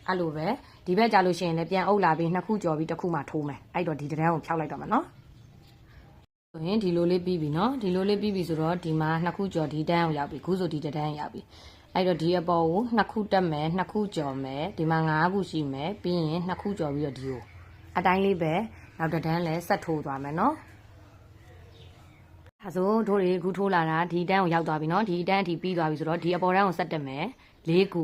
အဲ့လိုပဲဒီဘက်ကြာလို့ရှိရင်လည်းပြန်အုပ်လာပြီးနှစ်ခုကြော်ပြီးတစ်ခုမှထိုးမယ်အဲ့တော့ဒီတန်းကိုဖြောက်လိုက်တော့မယ်နော် ဆိုရင်ဒီလိုလေးပြီးပြီနော်ဒီလိုလေးပြီးပြီဆိုတော့ဒီမှာနှစ်ခုကြော်ဒီတန်းကိုရောက်ပြီခုဆိုဒီတန်းရောက်ပြီအဲ့တော့ဒီအပေါ်ကိုနှစ်ခုတက်မယ်နှစ်ခုကြော်မယ်ဒီမှာ၅ခုရှိမယ်ပြီးရင်နှစ်ခုကြော်ပြီးတော့ဒီကိုအတိုင်းလေးပဲနောက်တစ်တန်းလည်းဆက်ထိုးသွားမယ်နော်အဲဆိုတို့တွေခုထိုးလာတာဒီတန်းကိုရောက်သွားပြီနော်ဒီတန်းအထိပြီးသွားပြီဆိုတော့ဒီအပေါ်တန်းကိုဆက်တက်မယ်၄ခု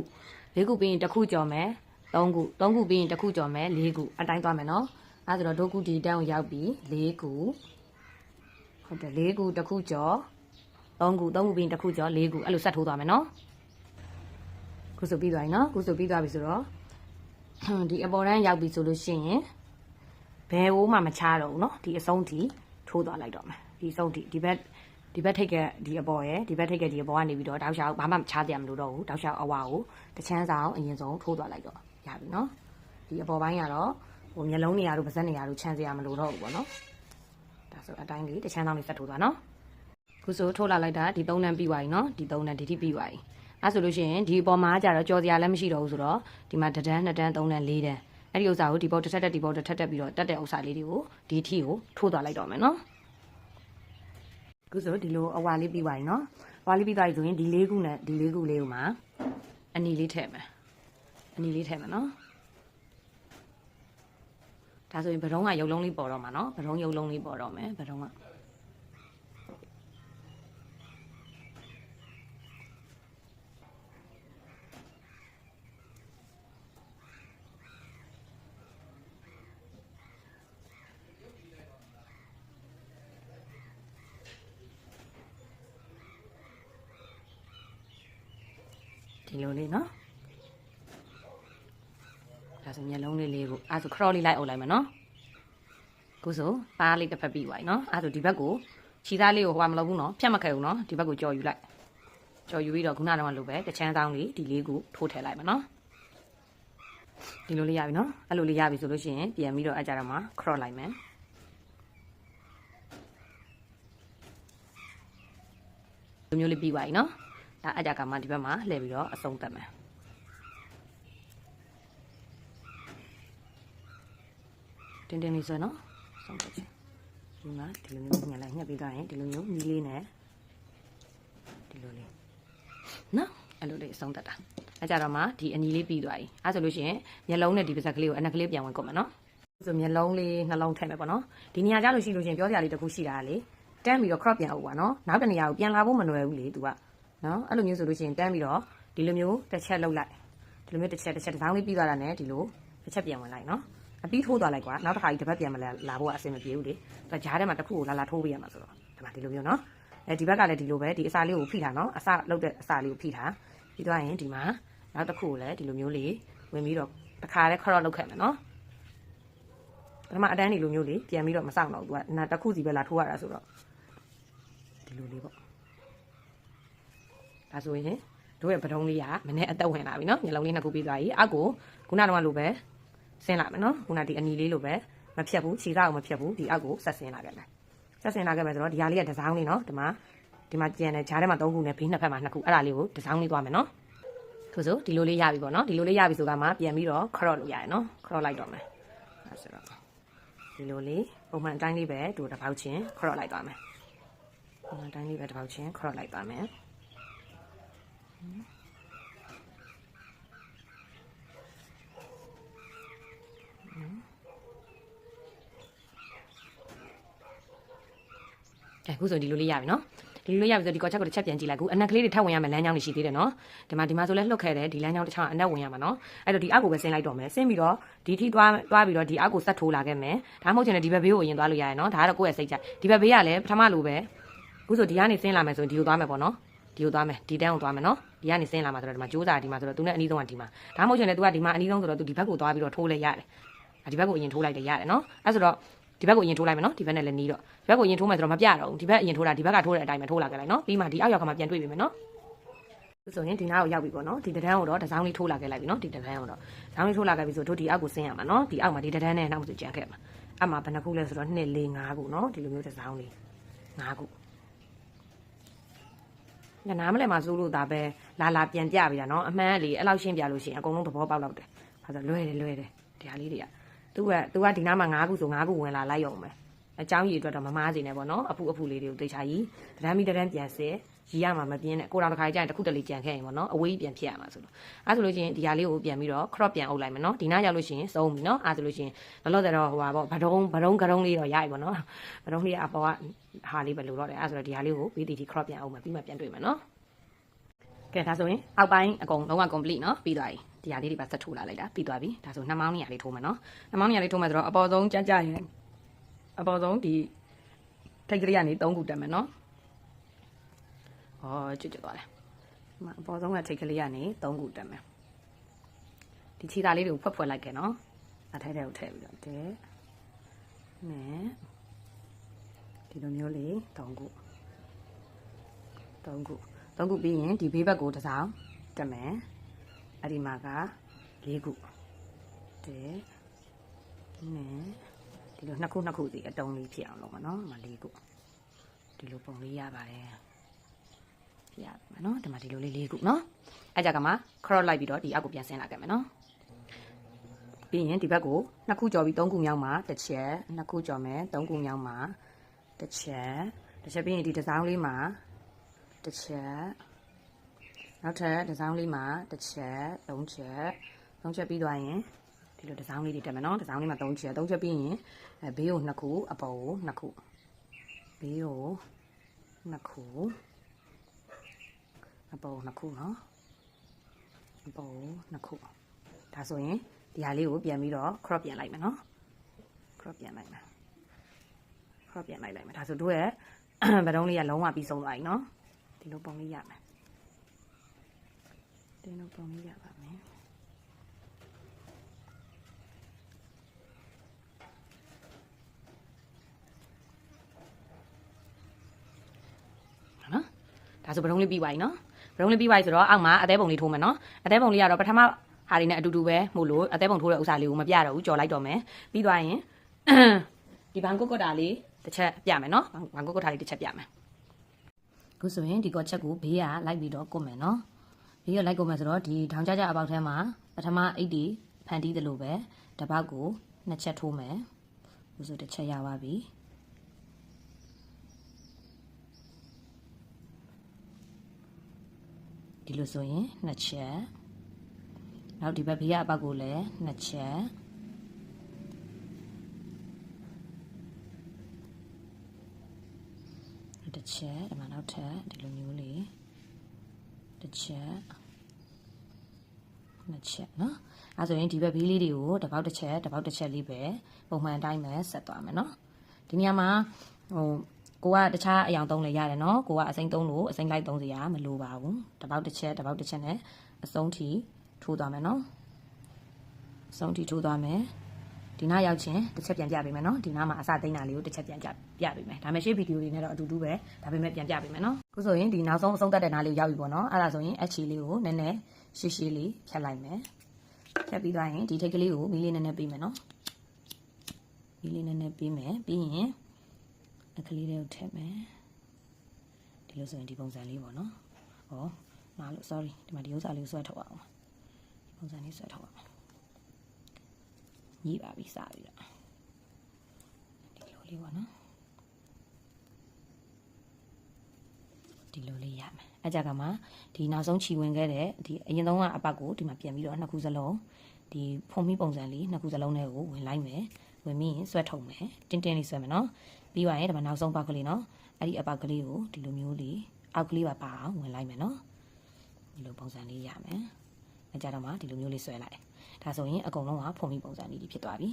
၄ခုပြီးရင်တစ်ခုကြော်မယ်၃ခု၃ခုပြီးရင်တစ်ခုကြော်မယ်၄ခုအတိုင်းသွားမယ်နော်အဲဆိုတော့ဒုက္ခုဒီတန်းကိုရောက်ပြီ၄ခု ဟုတ်တယ်၄ခုတစ်ခုကျော်၃ခု၃ခုပြီးတစ်ခုကျော်၄ခုအဲ့လိုဆက်ထိုးသွားမယ်နော်ခုဆိုပြီးသွားပြီနော်ခုဆိုပြီးသွားပြီဆိုတော့ဒီအပေါ်တန်းရောက်ပြီဆိုလို့ရှိရင်ဘယ်ဟိုးမှမချတော့ဘူးနော်ဒီအဆုံးထိထိုးသွားလိုက်တော့မယ်ဒီအဆုံးထိဒီဘက်ဒီဘက်ထိတ်ကဒီအပေါ်ရယ်ဒီဘက်ထိတ်ကဒီအပေါ်ကနေပြီးတော့တောက်ချောက်ဘာမှမချတရားမလို့တော့ဘူးတောက်ချောက်အဝါကိုတချမ်းစာအောင်အရင်ဆုံးထိုးသွားလိုက်တော့ရပြီနော်ဒီအပေါ်ပိုင်းကတော့ဟိုမျိုးလုံးနေရာတို့ပါးစပ်နေရာတို့ခြံစရာမလို့တော့ဘူးပေါ့နော် ဒါဆိုအတိုင်းလေးတချမ်းတောင်းလေးဆက်ထိုးသွားနော်ခုဆိုထိုးလာလိုက်တာဒီသုံးနှံပြီးသွားပြီနော်ဒီသုံးနှံဒီတိပြီးသွားပြီအဲဆိုလို့ရှိရင်ဒီအပေါ်မှာကြတော့ကြော်စရာလည်းမရှိတော့ဘူးဆိုတော့ဒီမှာတဒန်းနှစ်တန်းသုံးတန်းလေးတန်းအဲ့ဒီဥစ္စာကိုဒီဘောတစ်ထက်တက်ဒီဘောတစ်ထက်တက်ပြီးတော့တက်တဲ့ဥစ္စာလေးတွေကိုဒီထီကိုထိုးသွားလိုက်တော့မယ်နော်ခုဆိုဒီလိုအဝါလေးပြီးသွားပြီနော်အဝါလေးပြီးသွားပြီဆိုရင်ဒီလေးခုနဲ့ဒီလေးခုလေးကိုမှအနီလေးထည့်မယ်အနီလေးထည့်မယ်နော် ဒါဆိုရင်ဘရုံးကရုပ်လုံးလေးပေါ်တော့မှာနော်ဘရုံးရုပ်လုံးလေးပေါ်တော့မယ်ဘရုံးကဒီလိုလေးနော်ဒါ ဆိုမျက်လုံးလေးလေးကိုအဲဆိုခရော့လေးလိုက်အုပ်လိုက်မယ်နော်ကိုဆိုပါးလေးတစ်ဖက်ပြီးသွားပြီနော်အဲဆိုဒီဘက်ကိုခြေသားလေးကိုဟိုကမလုပ်ဘူးနော်ဖြတ်မခဲဘူးနော်ဒီဘက်ကိုကြော်ယူလိုက်ကြော်ယူပြီးတော့ခုနကတော့လိုပဲတချမ်းတောင်းလေးဒီလေးကိုထိုးထည့်လိုက်မယ်နော်ဒီလိုလေးရပြီနော်အဲ့လိုလေးရပြီဆိုလို့ရှိရင်ပြန်ပြီးတော့အကြတော့မှခရော့လိုက်မယ်လိုမျိုးလေးပြီးသွားပြီနော်ဒါအကြကမှဒီဘက်မှာလှည့်ပြီးတော့အဆုံးသတ်မယ် တင်းတင်းလေးဆိုနော်ဆုံးသတ်ချင်ဒီမှာဒီလိုမျိုးညှက်လိုက်ညှက်ပြီးသွားရင်ဒီလိုမျိုးမီးလေးနဲ့ဒီလိုလေးနော်အဲ့လိုလေးအဆုံးသတ်တာအကြတော့မှဒီအနီလေးပြီးသွားပြီအဲဆိုလို့ရှိရင်မျက်လုံးနဲ့ဒီပါးစပ်ကလေးကိုအနက်ကလေးပြန်ဝင်ကုန်မယ်နော်ဆိုမျက်လုံးလေးနှလုံးထည့်မယ်ပေါ့နော်ဒီနေရာကြလို့ရှိလို့ရှိရင်ပြောစရာလေးတစ်ခုရှိတာလေတန်းပြီးတော့ crop ပြန်အောင်ပါနော်နောက်တစ်နေရာကိုပြန်လာဖို့မလွယ်ဘူးလေ तू ကနော်အဲ့လိုမျိုးဆိုလို့ရှိရင်တန်းပြီးတော့ဒီလိုမျိုးတစ်ချက်လောက်လိုက်ဒီလိုမျိုးတစ်ချက်တစ်ချက်တစ်စောင်းလေးပြီးသွားတာနဲ့ဒီလိုတစ်ချက်ပြန်ဝင်လိုက်နော် အပြီးထိုးသွားလိုက်ကွာနောက်တစ်ခါကြီးတစ်ပတ်ပြန်မလာလာဖို့အဆင်မပြေဘူးလေသူကဂျားထဲမှာတစ်ခုကိုလာလာထိုးပေးရမှာဆိုတော့ဒီမှာဒီလိုမျိုးနော်အဲဒီဘက်ကလည်းဒီလိုပဲဒီအစာလေးကိုဖိထားနော်အစာလောက်တဲ့အစာလေးကိုဖိထားပြီးသွားရင်ဒီမှာနောက်တစ်ခုကိုလည်းဒီလိုမျိုးလေးဝင်ပြီးတော့တစ်ခါလေးခရော့လောက်ခဲ့မယ်နော်ပထမအတန်းဒီလိုမျိုးလေးပြန်ပြီးတော့မစောင့်တော့ဘူးသူကနာတစ်ခုစီပဲလာထိုးရတာဆိုတော့ဒီလိုလေးပေါ့ဒါဆိုရင်တို့ရဲ့ပထုံးလေးကမနေ့အသက်ဝင်လာပြီနော်မျက်လုံးလေးနှစ်ခုပြီးသွားပြီအောက်ကိုခုနကတော့လိုပဲ ဆင်းလာမယ်နော်ခုနဒီအနီလေးလိုပဲမဖြတ်ဘူးခြေသားကိုမဖြတ်ဘူးဒီအောက်ကိုဆက်ဆင်းလာခဲ့မယ်ဆက်ဆင်းလာခဲ့မယ်ဆိုတော့ဒီဟာလေးကဒီဇိုင်းလေးနော်ဒီမှာဒီမှာကျန်တဲ့ဂျားထဲမှာ၃ခုနဲ့ဘေးနှစ်ဖက်မှာနှစ်ခုအဲ့ဒါလေးကိုဒီဇိုင်းလေးသွားမယ်နော်ဆိုဆိုဒီလိုလေးရပြီပေါ့နော်ဒီလိုလေးရပြီဆိုကမှပြန်ပြီးတော့ခရော့လို့ရတယ်နော်ခရော့လိုက်တော့မယ်အဲဆိုတော့ဒီလိုလေးပုံမှန်အတိုင်းလေးပဲတူတစ်ပေါက်ချင်းခရော့လိုက်သွားမယ်ပုံမှန်အတိုင်းလေးပဲတစ်ပေါက်ချင်းခရော့လိုက်သွားမယ် အဲခုဆိုဒီလိုလေးရပြီနော်ဒီလိုလေးရပြီဆိုဒီကောချက်ကိုတစ်ချက်ပြန်ကြည့်လိုက်ခုအနက်ကလေးတွေထပ်ဝင်ရမယ်လမ်းကြောင်းတွေရှိသေးတယ်နော်ဒီမှာဒီမှာဆိုလဲလှုပ်ခဲ့တယ်ဒီလမ်းကြောင်းတစ်ချောင်းအနက်ဝင်ရမှာနော်အဲ့တော့ဒီအောက်ကိုပဲဆင်းလိုက်တော့မယ်ဆင်းပြီးတော့ဒီထိသွားသွားပြီးတော့ဒီအောက်ကိုဆက်ထိုးလာခဲ့မယ်ဒါမှမဟုတ်ချင်တယ်ဒီဘက်ဘေးကိုအရင်သွားလို့ရတယ်နော်ဒါကတော့ကိုယ့်ရဲ့စိတ်ကြဒီဘက်ဘေးကလည်းပထမလိုပဲခုဆိုဒီကနေဆင်းလာမယ်ဆိုရင်ဒီကိုသွားမယ်ပေါ့နော်ဒီကိုသွားမယ်ဒီတန်းကိုသွားမယ်နော်ဒီကနေဆင်းလာမှာဆိုတော့ဒီမှာကြိုးစားဒီမှာဆိုတော့သူနဲ့အနီးဆုံးကဒီမှာဒါမှမဟုတ်ချင်တယ်သူကဒီမှာအနီးဆုံးဆိုတော့သူဒီဘက်ကိုသွားပြီးတော့ထိုးလဲရတယ်ဒီဘက်ကိုအရင်ထိုးလိုက်တယ်ရတယ်နော်အဲ့ဆိုတော့ ဒီဘက်ကိုအရင်ထိုးလိုက်မယ်နော်ဒီဘက်နဲ့လည်းနီးတော့ဒီဘက်ကိုအရင်ထိုးမယ်ဆိုတော့မပြတော့ဘူးဒီဘက်အရင်ထိုးတာဒီဘက်ကထိုးတဲ့အတိုင်းပဲထိုးလာကြလိုက်နော်ပြီးမှဒီအောက်ရောက်ကမှပြန်တွေ့ပြီမယ်နော်ဆိုရင်ဒီနားကိုရောက်ပြီပေါ့နော်ဒီတန်းကိုတော့တစောင်းလေးထိုးလာခဲ့လိုက်ပြီနော်ဒီတန်းကိုတော့ဇောင်းလေးထိုးလာခဲ့ပြီဆိုတို့ဒီအောက်ကိုဆင်းရမှာနော်ဒီအောက်မှာဒီတန်းနဲ့နောက်မှဆိုကြံခဲ့မှာအမှဘယ်နှခုလဲဆိုတော့2 4 5ခုနော်ဒီလိုမျိုးတစောင်းလေး5ခုညနားမလဲမှာစိုးလို့ဒါပဲလာလာပြန်ပြပြီတာနော်အမှန်ကလေအဲ့လောက်ရှင်းပြလို့ရှိရင်အကုန်လုံးသဘောပေါက်တော့တယ်ဘာလို့လွဲတယ်လွဲတယ်ဒီဟာလေးတွေက သူကသူကဒီနားမှာ9ခုဆို9ခုဝင်လာလိုက်ရုံပဲအเจ้าကြီးအတွက်တော့မမားစီနဲ့ပေါ့နော်အဖူအဖူလေးတွေကိုတေချာကြီးတရမ်းမီတရမ်းပြန်စဲရီရမှာမပြင်းနဲ့ကိုတော်တစ်ခါကျရင်တစ်ခုတလေကြံခဲ့ရင်ပေါ့နော်အဝေးကြီးပြန်ဖြစ်ရမှာဆိုလို့အဲဆိုလို့ချင်းဒီဟာလေးကိုပြန်ပြီးတော့ crop ပြန်အုပ်လိုက်မယ်နော်ဒီနားရောက်လို့ရှိရင်စုံပြီနော်အဲဆိုလို့ချင်းလောလောဆယ်တော့ဟိုပါပေါ့ဗဒုံဗဒုံကရုံးလေးတော့ရပြီပေါ့နော်ဗဒုံလေးအပေါ်ကဟာလေးပဲလိုတော့တယ်အဲဆိုတော့ဒီဟာလေးကိုပြီးတီတီ crop ပြန်အုပ်မယ်ပြီးမှပြန်တွေ့မယ်နော်ကဲဒါဆိုရင်အောက်ပိုင်းအကုန်လုံးဝ complete နော်ပြီးသွားပြီ ဒီဟာလေးတွေပါဆက်ထိုးလာလိုက်တာပြီးသွားပြီဒါဆိုနှစ်မောင်းနေရာလေးထိုးမယ်နော်နှစ်မောင်းနေရာလေးထိုးမယ်ဆိုတော့အပေါ်ဆုံးကြကြရင်အပေါ်ဆုံးဒီထိတ်ကလေးကနေ3ခုတက်မယ်နော်ဟောကျွတ်ကျွတ်သွားတယ်ဒီမှာအပေါ်ဆုံးကထိတ်ကလေးကနေ3ခုတက်မယ်ဒီခြေသားလေးတွေကိုဖွက်ဖွက်လိုက်ခဲ့နော်အထိုက်တဲ့ကိုထည့်ပြီးတော့တဲ့နဲ့ဒီလိုမျိုးလေး3ခု3ခု3ခုပြီးရင်ဒီဘေးဘက်ကိုတစ်စောင်းတက်မယ် အဲ့ဒီမှာက၄ခုတဲ့နဲ့ဒီလိုနှစ်ခုနှစ်ခုစီအတုံးလေးဖြစ်အောင်လုပ်မှာနော်မ၄ခုဒီလိုပုံလေးရပါတယ်ဖြစ်ရမှာနော်ဒီမှာဒီလိုလေး၄ခုနော်အဲ့ကြကမှ cross လိုက်ပြီးတော့ဒီအောက်ကိုပြန်ဆင်းလာခဲ့မယ်နော်ပြီးရင်ဒီဘက်ကိုနှစ်ခုကြော်ပြီးသုံးခုမြောက်မှာတစ်ချက်နှစ်ခုကြော်မယ်သုံးခုမြောက်မှာတစ်ချက်တစ်ချက်ပြီးရင်ဒီဒီဇိုင်းလေးမှာတစ်ချက် နောက်ထပ်ဒီဇိုင်းလေးမှာတစ်ချက်သုံးချက်သုံးချက်ပြီးသွားရင်ဒီလိုဒီဇိုင်းလေးတွေတက်မယ်နော်ဒီဇိုင်းလေးမှာသုံးချက်သုံးချက်ပြီးရင်အဲဘေးကိုနှစ်ခုအပေါ်ကိုနှစ်ခုဘေးကိုနှစ်ခုအပေါ်ကိုနှစ်ခုနော်အပေါ်ကိုနှစ်ခုဒါဆိုရင်ဒီဟာလေးကိုပြန်ပြီးတော့ crop ပြန်လိုက်မယ်နော် crop ပြန်လိုက်မယ် crop ပြန်လိုက်လိုက်မယ်ဒါဆိုတို့ရဲ့ဗတုံးလေးကလုံးဝပြီးဆုံးသွားပြီနော်ဒီလိုပုံလေးရမယ် ဒီလိုပုံလေးရပါမယ်နော်ဒါဆိုဗတုံးလေးပြီးသွားပြီနော်ဗတုံးလေးပြီးသွားပြီဆိုတော့အောက်မှာအသေးပုံလေးထိုးမယ်နော်အသေးပုံလေးကတော့ပထမဟာတွေနဲ့အတူတူပဲမို့လို့အသေးပုံထိုးတဲ့ဥစ္စာလေးကိုမပြတော့ဘူးကြော်လိုက်တော့မယ်ပြီးသွားရင်ဒီဘန်ကုတ်ကုတ်တာလေးတစ်ချက်ပြမယ်နော်ဘန်ကုတ်ကုတ်တာလေးတစ်ချက်ပြမယ်ခုဆိုရင်ဒီကောချက်ကိုဘေးကလိုက်ပြီးတော့ကုတ်မယ်နော် ဘေးကလိုက်ကုတ်မယ်ဆိုတော့ဒီထောင်ကြကြအပေါက်ထဲမှာပထမအိတ်ဒီဖန်တီးသလိုပဲတစ်ပေါက်ကိုနှစ်ချက်ထိုးမယ်ခုဆိုတစ်ချက်ရပါပြီဒီလိုဆိုရင်နှစ်ချက်နောက်ဒီဘက်ဘေးကအပေါက်ကိုလည်းနှစ်ချက်တစ်ချက်ဒီမှာနောက်ထပ်ဒီလိုမျိုးလေး တစ်ချက်နှစ်ချက်နော်အဲဆိုရင်ဒီဘက်ဘေးလေးတွေကိုတစ်ပေါက်တစ်ချက်တစ်ပေါက်တစ်ချက်လေးပဲပုံမှန်အတိုင်းပဲဆက်သွားမယ်နော်ဒီနေရာမှာဟိုကိုကတခြားအယောင်သုံးလဲရတယ်နော်ကိုကအစိမ့်သုံးလို့အစိမ့်လိုက်သုံးစရာမလိုပါဘူးတစ်ပေါက်တစ်ချက်တစ်ပေါက်တစ်ချက်နဲ့အဆုံးထိထိုးသွားမယ်နော်အဆုံးထိထိုးသွားမယ် ဒီနားရောက်ချင်းတစ်ချက်ပြန်ပြပေးမယ်နော်ဒီနားမှာအစသိမ်းတာလေးကိုတစ်ချက်ပြန်ပြပြပေးမယ်ဒါပေမဲ့ရှေ့ဗီဒီယိုတွေနဲ့တော့အတူတူပဲဒါပေမဲ့ပြန်ပြပေးမယ်နော်ခုဆိုရင်ဒီနောက်ဆုံးအဆုံးသတ်တဲ့နားလေးကိုရောက်ပြီပေါ့နော်အဲ့ဒါဆိုရင်အချီလေးကိုနည်းနည်းရှည်ရှည်လေးဖြတ်လိုက်မယ်ဖြတ်ပြီးသွားရင်ဒီထိတ်ကလေးကိုမီးလေးနည်းနည်းပေးမယ်နော်မီးလေးနည်းနည်းပေးမယ်ပြီးရင်အခလေးတွေကိုထည့်မယ်ဒီလိုဆိုရင်ဒီပုံစံလေးပေါ့နော်ဟောမားလို့လို့ sorry ဒီမှာဒီဥစ္စာလေးကိုဆွဲထုတ်အောင်ပါပုံစံလေးဆွဲထုတ်အောင် ညီးပါပြီစပြီတော့ဒီလိုလေးပေါ့နော်ဒီလိုလေးရမယ်အကြကမှဒီနောက်ဆုံးခြီဝင်ခဲ့တဲ့ဒီအရင်ဆုံးကအပတ်ကိုဒီမှာပြန်ပြီးတော့နှစ်ခုစလုံးဒီဖုံမီပုံစံလေးနှစ်ခုစလုံးနဲ့ကိုဝင်လိုက်မယ်ဝင်ပြီးရင်ဆွဲထုတ်မယ်တင်းတင်းလေးဆွဲမယ်နော်ပြီးသွားရင်ဒီမှာနောက်ဆုံးပတ်ကလေးနော်အဲ့ဒီအပတ်ကလေးကိုဒီလိုမျိုးလေးအောက်ကလေးပါပါအောင်ဝင်လိုက်မယ်နော်ဒီလိုပုံစံလေးရမယ်အကြတော့မှဒီလိုမျိုးလေးဆွဲလိုက် ဒါဆိုရင်အကုန်လုံးကဖုံမီပုံစံလေးဖြစ်သွားပြီ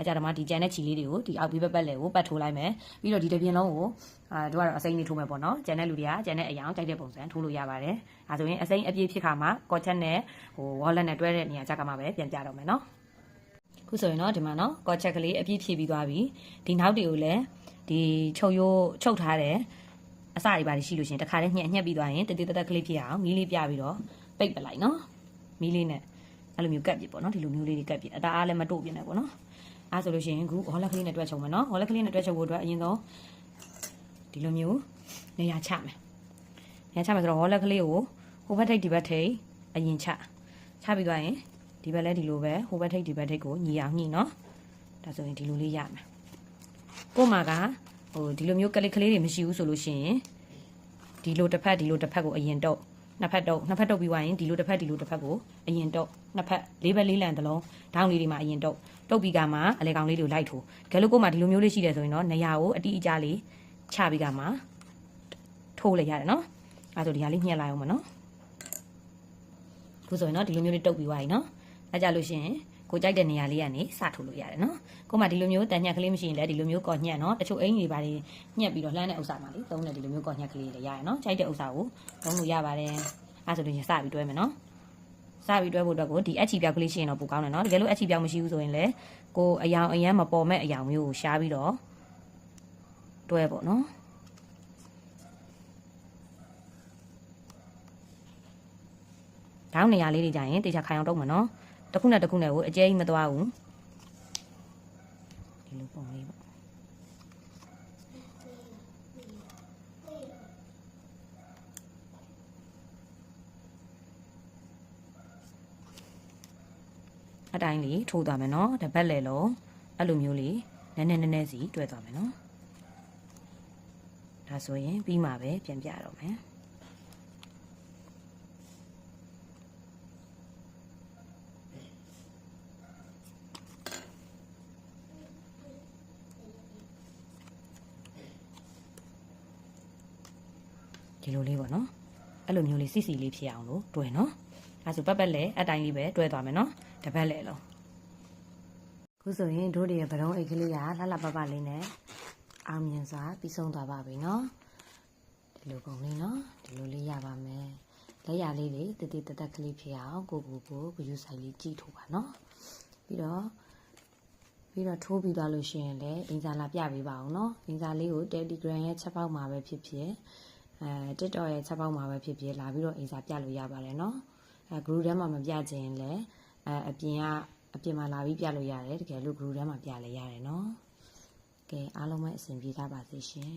အကြတော့မှဒီကြံတဲ့ခြီလေးတွေကိုဒီအောက်ပြီးပတ်ပတ်လေကိုပတ်ထိုးလိုက်မယ်ပြီးတော့ဒီတစ်ပြင်းလုံးကိုအာတို့ကတော့အစိမ်းလေးထိုးမယ်ပေါ့နော်ကြံတဲ့လူတွေကကြံတဲ့အရာကိုကြိုက်တဲ့ပုံစံထိုးလို့ရပါတယ်ဒါဆိုရင်အစိမ်းအပြည့်ဖြစ်ခါမှာကော့ချက်နဲ့ဟိုဝေါ်လက်နဲ့တွဲတဲ့နေရာကြကမှပဲပြန်ပြတော့မယ်နော်ခုဆိုရင်တော့ဒီမှာနော်ကော့ချက်ကလေးအပြည့်ဖြည့်ပြီးသွားပြီဒီနောက်တွေကိုလည်းဒီချုပ်ရိုးချုပ်ထားတဲ့အစတွေပါရှိလို့ရှင်တခါလေးညှက်ညှက်ပြီးသွားရင်တတိတတက်ကလေးဖြစ်အောင်မီးလေးပြပြီးတော့ပိတ်ပလိုက်နော်မီးလေးနဲ့ အဲ့လိုမျိုးကတ်ပြပေါ့နော်ဒီလိုမျိုးလေးတွေကတ်ပြအသားအားလည်းမတို့ပြနေပေါ့နော်အားဆိုလို့ရှိရင်ခုဟောလက်ကလေးနဲ့တွဲချုံမယ်နော်ဟောလက်ကလေးနဲ့တွဲချုံဖို့အတွက်အရင်ဆုံးဒီလိုမျိုးနေရာချမယ်နေရာချမယ်ဆိုတော့ဟောလက်ကလေးကိုဟိုဘက်ထိပ်ဒီဘက်ထိပ်အရင်ချချပြီးသွားရင်ဒီဘက်လည်းဒီလိုပဲဟိုဘက်ထိပ်ဒီဘက်ထိပ်ကိုညီအောင်ညှိနော်ဒါဆိုရင်ဒီလိုလေးရမယ်ကို့မှာကဟိုဒီလိုမျိုးကလေးကလေးတွေမရှိဘူးဆိုလို့ရှိရင်ဒီလိုတစ်ဖက်ဒီလိုတစ်ဖက်ကိုအရင်တော့ နှစ်ဖက်တော့နှစ်ဖက်တော့ပြီးသွားရင်ဒီလိုတစ်ဖက်ဒီလိုတစ်ဖက်ကိုအရင်တော့နှစ်ဖက်လေးဘက်လေးလံတစ်လုံးဒေါင်းလေးတွေမှာအရင်တော့တုတ်ပြီးကမှအလေကောင်လေးတွေကိုလိုက်ထိုးဂဲလို့ကို့မှာဒီလိုမျိုးလေးရှိတယ်ဆိုရင်တော့နေရာကိုအတိအကျလေးချပြီးကမှထိုးလိုက်ရတယ်နော်အဲဆိုဒီဟာလေးညှက်လိုက်အောင်မနော်ခုဆိုရင်တော့ဒီလိုမျိုးလေးတုတ်ပြီးသွားပြီနော်အဲကြလို့ရှိရင် ကိုကြိုက်တဲ့နေရာလေးကနေစထိုးလို့ရတယ်နော်ကိုမှဒီလိုမျိုးတန်ညက်ကလေးမရှိရင်လည်းဒီလိုမျိုးကော်ညက်နော်တချို့အင်ကြီးတွေပါတွေညက်ပြီးတော့လှမ်းတဲ့ဥစ္စာမှာလေသုံးတဲ့ဒီလိုမျိုးကော်ညက်ကလေးတွေရရနော်ကြိုက်တဲ့ဥစ္စာကိုသုံးလို့ရပါတယ်အဲဆိုလို့ရင်စပြီးတွဲမယ်နော်စပြီးတွဲဖို့အတွက်ကိုဒီအချီပြောက်ကလေးရှိရင်တော့ပိုကောင်းတယ်နော်တကယ်လို့အချီပြောက်မရှိဘူးဆိုရင်လည်းကိုအယောင်အရန်မပေါ်မဲ့အယောင်မျိုးကိုရှားပြီးတော့တွဲပေါ့နော်ဒေါင်းနေရာလေးတွေကြရင်တေချာခိုင်အောင်တုံးမယ်နော် တစ်ခုနဲ့တစ်ခုနဲ့ကိုအကျဲကြီးမသွားဘူးဒီလိုပုံလေးပေါ့အတိုင်းလေးထိုးသွားမယ်နော်တပတ်လေလုံးအဲ့လိုမျိုးလေးနည်းနည်းနည်းနည်းစီတွဲသွားမယ်နော်ဒါဆိုရင်ပြီးမှပဲပြန်ပြတော့မယ် ဒီလိုလေးပေါ့နော်အဲ့လိုမျိုးလေးစီစီလေးဖြစ်အောင်လို့တွဲနော်အဲဆိုပတ်ပတ်လေအတိုင်းလေးပဲတွဲသွားမယ်နော်တပတ်လေလုံးခုဆိုရင်တို့တွေရဲ့ဗရုံးအိတ်ကလေးကလှလှပပလေးနဲ့အောင်မြင်စွာပြီးဆုံးသွားပါပြီနော်ဒီလိုပုံလေးနော်ဒီလိုလေးရပါမယ်လက်ရလေးတွေတတိတတက်ကလေးဖြစ်အောင်ကိုကိုကိုဂယူဆိုင်လေးကြည့်ထိုးပါနော်ပြီးတော့ပြီးတော့ထိုးပြီးသွားလို့ရှိရင်လည်းအင်စာလာပြပေးပါအောင်နော်အင်စာလေးကို Telegram ရဲ့ချက်ပေါက်မှာပဲဖြစ်ဖြစ် အဲ TikTok ရဲ့ချက်ပေါက်မှာပဲဖြစ်ဖြစ်လာပြီးတော့အင်စာပြလို့ရပါတယ်နော်အဲ group ထဲမှာမပြခြင်းလည်းအဲအပြင်ကအပြင်မှာလာပြီးပြလို့ရတယ်တကယ်လို့ group ထဲမှာပြလဲရတယ်နော်ကဲအားလုံးပဲအဆင်ပြေကြပါစေရှင်